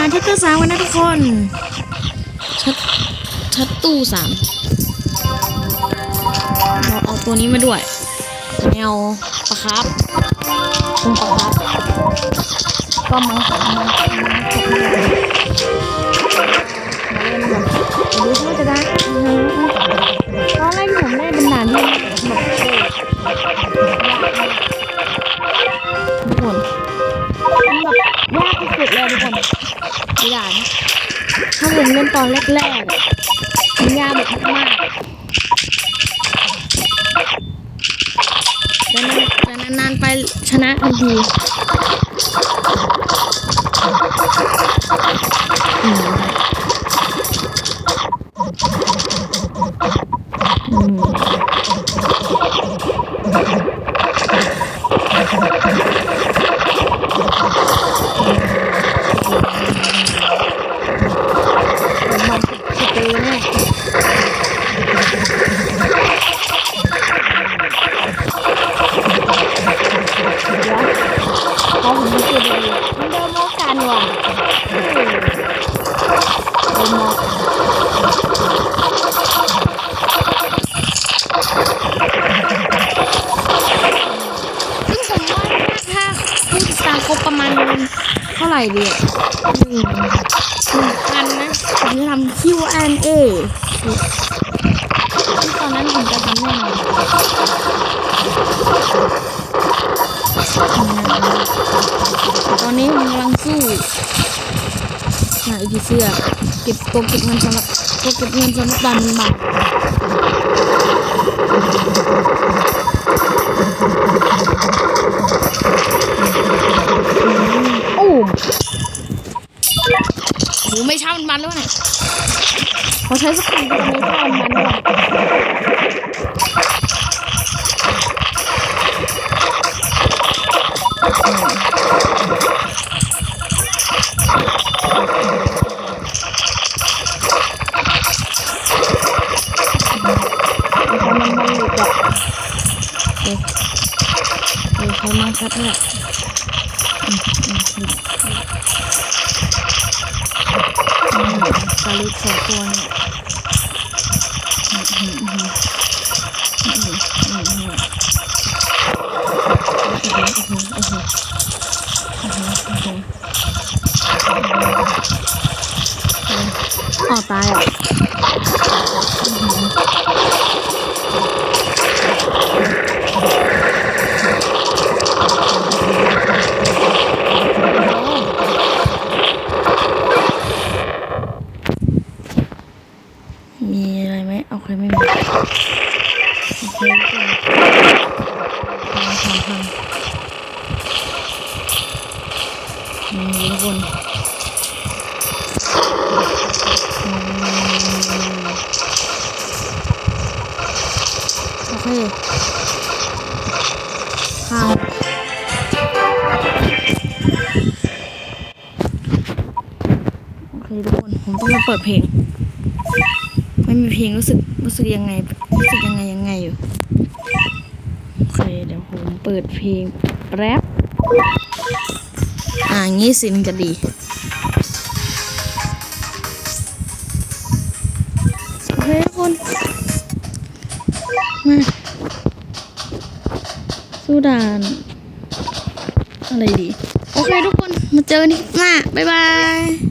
านชัตเตอร์สามกันนะทุกคนชัดชัดตู้สามเราเอาตัวนี้มาด้วยแมวปลาครับคงปลาครับก็มังสมังมังจบเลยมาเล่นกันดูที่ว่าจะได้ตอนแรกผมได้เป็นด่านที่แบบทุกคนมันแบบ ยากที่สุดเลยทุกคนดีด่านถ้าผมเล่นตอนแรกๆมันยากแบบมากๆแต่นานๆไปชนะทันทีอืมอืม ดูตัวดีๆมันเดินมอกันว่ะเออเดินมอซึ่งผมว่าถ้าผู้ติดตามครบประมาณเท่าไหร่ดีหนึ่งหนึ่งพันนะผมจะทำ Q&A กำลังสู้หาอีพีเสื้อเก็บตัวเก็บเงินสำหรับตัวเก็บเงินสำหรับดันบัตรโอ้โหไม่ช้ามันมันแล้วเนี่ยขอใช้สกิลตัวนี้ช้ามันมัน เลยเออใช้ไม้ชัดด้วยปลาลิกสองตัวเนี่ยอ๋อตายอะ นทำทำทำนี่ทุกคนโอเคข้ามโอเคทุกคน ผมต้องมาเปิดเพลง ไม่มีเพลงรู้สึกรู้สึกยังไง รู้สึกยังไงยังไงอยู่โอเคเดี๋ยวผมเปิดเพลงแป๊บอ่างี้สิมันจะดี โอเคทุกคน มา สู้ด่าน อะไรดี โอเคทุกคน มาเจอกันที่หน้า บ๊ายบาย